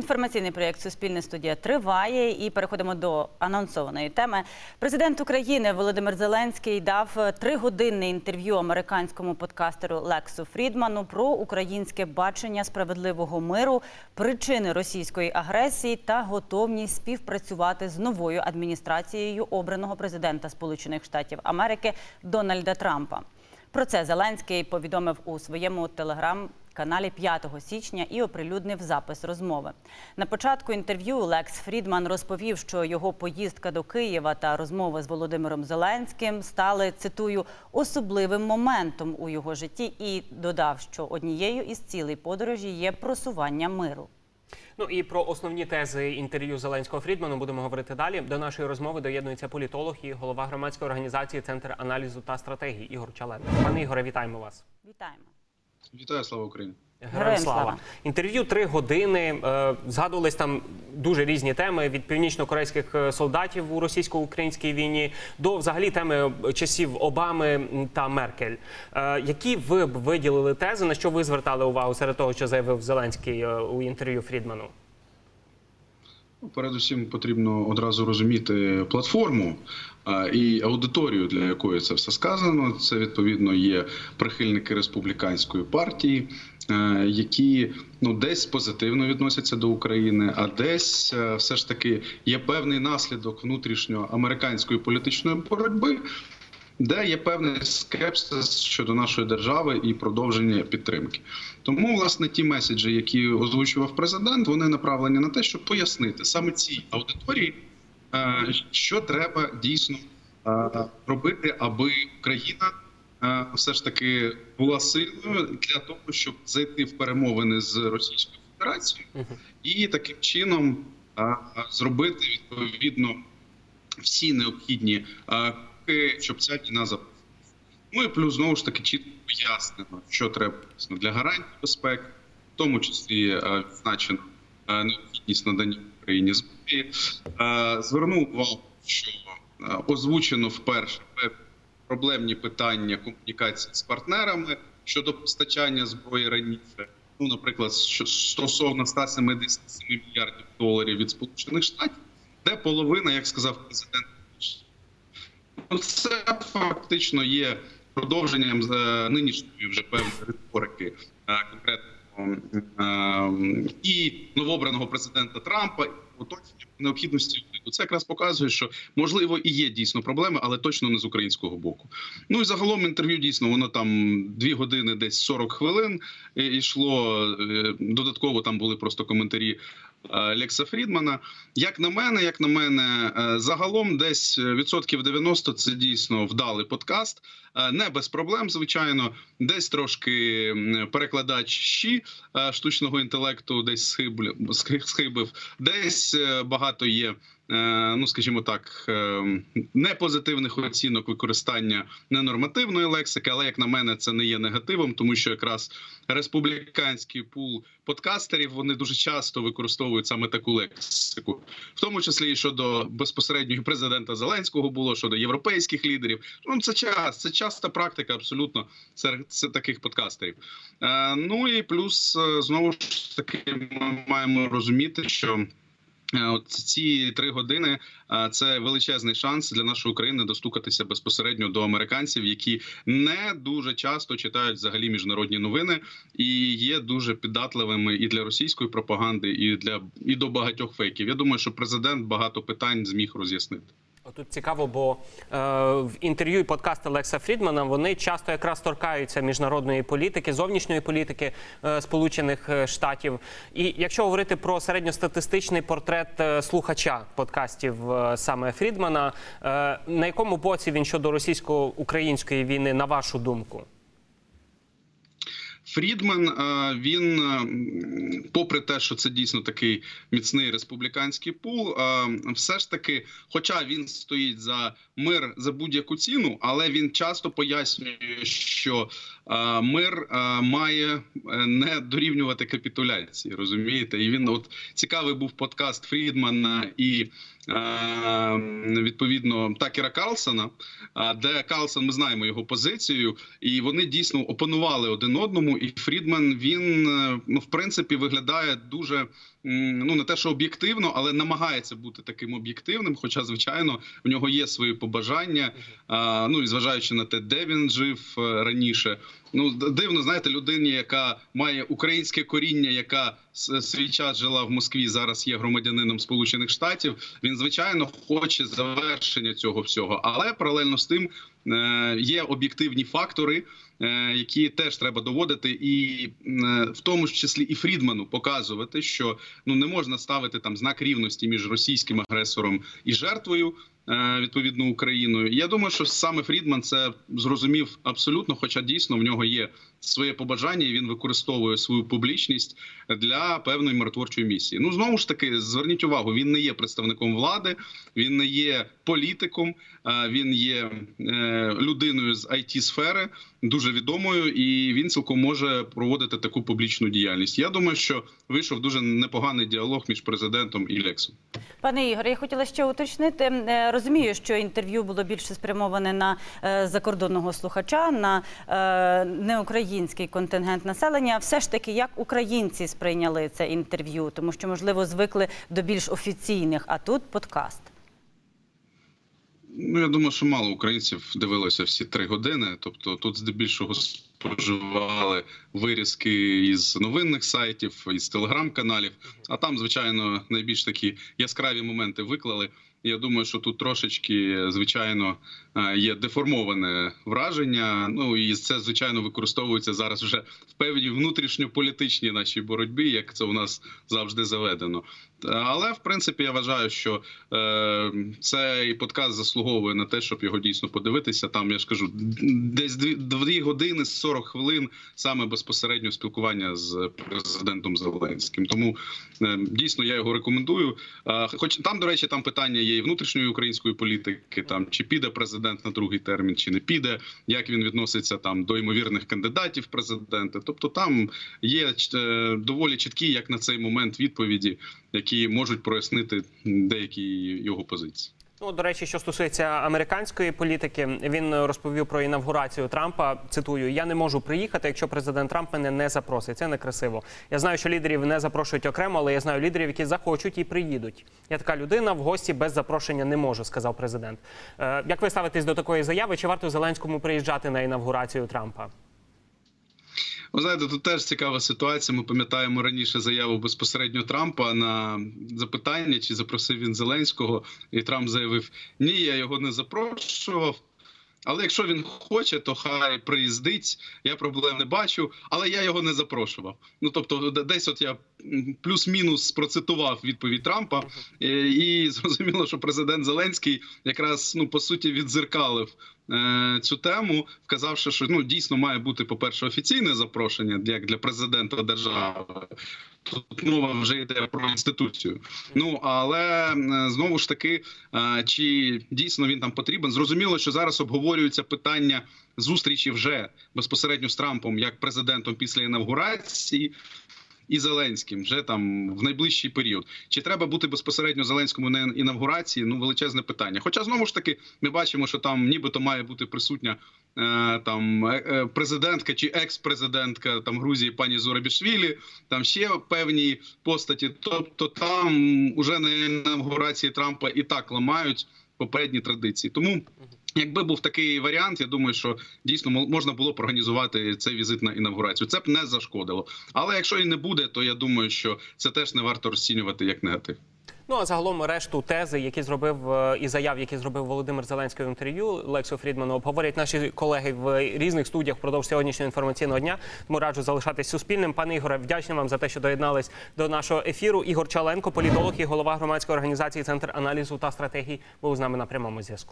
Інформаційний проєкт Суспільне студія триває і переходимо до анонсованої теми. Президент України Володимир Зеленський дав тригодинне інтерв'ю американському подкастеру Лексу Фрідману про українське бачення справедливого миру, причини російської агресії та готовність співпрацювати з новою адміністрацією обраного президента Сполучених Штатів Америки Дональда Трампа. Про це Зеленський повідомив у своєму телеграм-каналі 5 січня і оприлюднив запис розмови. На початку інтерв'ю Лекс Фрідман розповів, що його поїздка до Києва та розмови з Володимиром Зеленським стали цитую особливим моментом у його житті, і додав, що однією із цілей подорожі є просування миру. Ну і про основні тези інтерв'ю Зеленського Фрідману будемо говорити далі. До нашої розмови доєднується політолог і голова громадської організації Центр аналізу та стратегії Ігор Чален. Пане Ігоре, вітаємо вас. Вітаємо. Вітаю, слава Україні. Героям слава. Інтерв'ю три години. Е, згадувались там дуже різні теми від північно-корейських е, солдатів у російсько-українській війні до взагалі теми часів Обами та Меркель. Е, які ви б виділили тези, на що ви звертали увагу серед того, що заявив Зеленський у інтерв'ю Фрідману? Ну, Передусім потрібно одразу розуміти платформу і аудиторію, для якої це все сказано. Це відповідно є прихильники республіканської партії, е, які ну десь позитивно відносяться до України, а десь е, все ж таки є певний наслідок внутрішньоамериканської політичної боротьби. Де є певний скепсис щодо нашої держави і продовження підтримки. Тому, власне, ті меседжі, які озвучував президент, вони направлені на те, щоб пояснити саме цій аудиторії, е, що треба дійсно е, робити, аби Україна е, все ж таки була сильною для того, щоб зайти в перемовини з Російською Федерацією і таким чином зробити відповідно всі необхідні е, кроки, щоб ця війна запустилася. Ну і плюс знову ж таки чітко пояснено, що треба для гарантії безпеки, в тому числі е, відзначено е, необхідність надання Україні зброї. Е, Звернув увагу, що е, озвучено вперше проблемні питання комунікації з партнерами щодо постачання зброї раніше. Ну, наприклад, стосовно 177 мільярдів доларів від Сполучених Штатів, де половина, як сказав президент, це фактично є продовженням е, нинішньої вже певної риторики е, конкретно е, і новообраного президента Трампа і оточення необхідності. Це якраз показує, що можливо і є дійсно проблеми, але точно не з українського боку. Ну і загалом інтерв'ю дійсно воно там дві години, десь 40 хвилин йшло. Е, Додатково там були просто коментарі Лекса Фрідмана. Як на мене, як на мене, е, загалом десь відсотків 90 це дійсно вдалий подкаст. Е, Не без проблем, звичайно, десь трошки перекладач е, штучного інтелекту, десь схибив, десь е, багато є. Ну, скажімо так, непозитивних оцінок використання ненормативної лексики, але як на мене, це не є негативом, тому що якраз республіканський пул подкастерів вони дуже часто використовують саме таку лексику, в тому числі і щодо безпосереднього президента Зеленського було щодо європейських лідерів. Ну це час, це часта практика абсолютно серед таких подкастерів. Е, ну і плюс е, знову ж таки ми маємо розуміти, що. Е, От ці три години це величезний шанс для нашої України достукатися безпосередньо до американців, які не дуже часто читають взагалі міжнародні новини і є дуже піддатливими і для російської пропаганди, і для і до багатьох фейків. Я думаю, що президент багато питань зміг роз'яснити. Тут цікаво, бо е, в інтерв'ю і подкасти Лекса Фрідмана вони часто якраз торкаються міжнародної політики, зовнішньої політики е, Сполучених е, Штатів. І якщо говорити про середньостатистичний портрет е, слухача подкастів е, саме Фрідмана, е, на якому боці він щодо російсько-української війни, на вашу думку? Фрідман е, він, е, попри те, що це дійсно такий міцний республіканський пул, е, все ж таки, хоча він стоїть за мир за будь-яку ціну, але він часто пояснює, що мир має е, не дорівнювати капітуляції. Розумієте, і він от цікавий був подкаст Фрідмана і. е, Відповідно, Такера Карлсона, де Карлсон, ми знаємо його позицію, і вони дійсно опанували один одному. І Фрідман він е, ну в принципі виглядає дуже ну не те, що об'єктивно, але намагається бути таким об'єктивним. Хоча, звичайно, в нього є свої побажання. Ну і зважаючи на те, де він жив раніше. Ну дивно, знаєте, людині, яка має українське коріння, яка свій час жила в Москві, зараз є громадянином Сполучених Штатів. Він звичайно хоче завершення цього всього, але паралельно з тим е, є об'єктивні фактори, е, які теж треба доводити, і е, в тому ж числі і Фрідману показувати, що ну не можна ставити там знак рівності між російським агресором і жертвою. Е, Відповідно Україною, я думаю, що саме Фрідман це зрозумів абсолютно. Хоча дійсно в нього є своє побажання, і він використовує свою публічність для певної миротворчої місії. Ну знову ж таки, зверніть увагу, він не є представником влади, він не є політиком, е, він є е, людиною з it сфери дуже відомою, і він цілком може проводити таку публічну діяльність. Я думаю, що вийшов дуже непоганий діалог між президентом і Лексом. Пане Ігор, я хотіла ще уточнити. Розумію, що інтерв'ю було більше спрямоване на е, закордонного слухача, на е, неукраїнський контингент населення. Все ж таки, як українці сприйняли це інтерв'ю, тому що можливо звикли до більш офіційних, а тут подкаст. Ну я думаю, що мало українців дивилося всі три години. Тобто, тут здебільшого споживали вирізки із новинних сайтів, із телеграм-каналів. А там, звичайно, найбільш такі яскраві моменти виклали. Я думаю, що тут трошечки, звичайно, е, є деформоване враження. Ну і це звичайно використовується зараз вже в певній внутрішньополітичній нашій боротьбі, як це у нас завжди заведено. Але в принципі я вважаю, що е, цей подкаст заслуговує на те, щоб його дійсно подивитися. Там я ж кажу, десь дві, дві години 40 хвилин саме безпосередньо спілкування з президентом Зеленським. Тому е, дійсно я його рекомендую. Е, хоч там, до речі, там питання є і внутрішньої української політики, там чи піде президент на другий термін, чи не піде, як він відноситься там до ймовірних кандидатів в президенти. Тобто там є е, доволі чіткі, як на цей момент, відповіді, які можуть прояснити деякі його позиції. Ну, до речі, що стосується американської політики, він розповів про інавгурацію Трампа. Цитую: я не можу приїхати, якщо президент Трамп мене не запросить. Це некрасиво. Я знаю, що лідерів не запрошують окремо, але я знаю лідерів, які захочуть і приїдуть. Я така людина в гості без запрошення не можу, сказав президент. Е, як ви ставитесь до такої заяви? Чи варто Зеленському приїжджати на інавгурацію Трампа? Ви знаєте, тут теж цікава ситуація. Ми пам'ятаємо раніше заяву безпосередньо Трампа на запитання, чи запросив він Зеленського, і Трамп заявив: Ні, я його не запрошував. Але якщо він хоче, то хай приїздить. Я проблем не бачу, але я його не запрошував. Ну тобто, десь от я плюс-мінус процитував відповідь Трампа, і, і зрозуміло, що президент Зеленський якраз ну по суті відзеркалив цю тему, вказавши, що ну дійсно має бути, по-перше, офіційне запрошення як для президента держави. Тут мова вже йде про інституцію. Ну але е, знову ж таки, е, чи дійсно він там потрібен? Зрозуміло, що зараз обговорюються питання зустрічі вже безпосередньо з Трампом як президентом після інавгурації. І Зеленським вже там в найближчий період. Чи треба бути безпосередньо Зеленському на інавгурації? Ну величезне питання. Хоча знову ж таки ми бачимо, що там нібито має бути присутня е, там е, е, президентка чи екс-президентка там Грузії пані Зорабішвілі, там ще певні постаті. Тобто там уже на інавгурації Трампа і так ламають попередні традиції. Тому. Якби був такий варіант, я думаю, що дійсно мо- можна було б організувати цей візит на інавгурацію. Це б не зашкодило. Але якщо і не буде, то я думаю, що це теж не варто розцінювати як негатив. Ну а загалом решту тези, які зробив е, і заяв, які зробив Володимир Зеленський в інтерв'ю Лексу Фрідману, обговорять наші колеги в різних студіях впродовж сьогоднішнього інформаційного дня. Тому раджу залишатись суспільним. Пане Ігоре, вдячний вам за те, що доєднались до нашого ефіру. Ігор Чаленко, політолог і голова громадської організації Центр аналізу та стратегій, був з нами на прямому зв'язку.